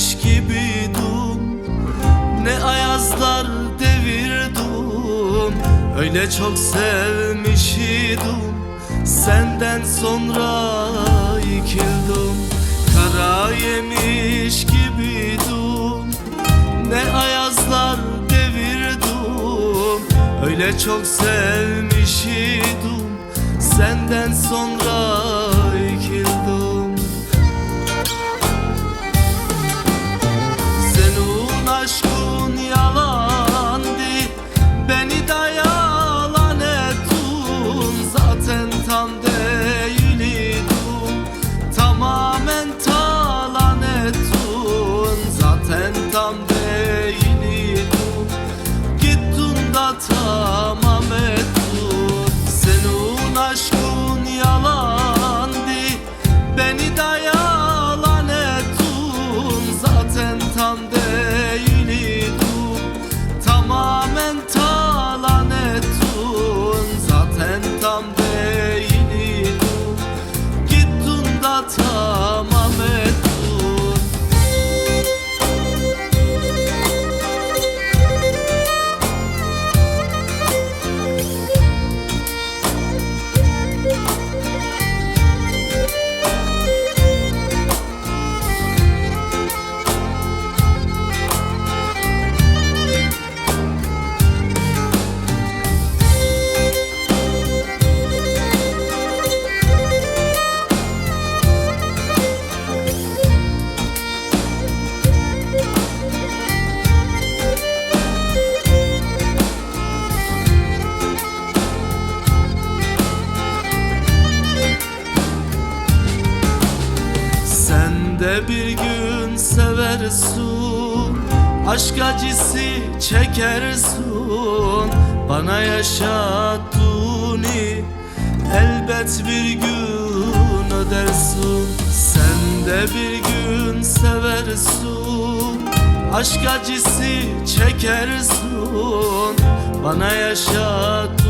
yemiş gibiydim Ne ayazlar devirdim Öyle çok sevmişidim Senden sonra yıkıldım. Kara yemiş gibiydim Ne ayazlar devirdim Öyle çok sevmişidim Senden sonra Zaten tam değildim Tamamen talan ettin Zaten tam değildim Gittin da tamam ettin Senin aşkın yalandı Beni de bir gün seversin Aşk acısı çekersin Bana yaşattığını Elbet bir gün ödersin. Sen de bir gün seversin Aşk acısı çekersin Bana yaşattığını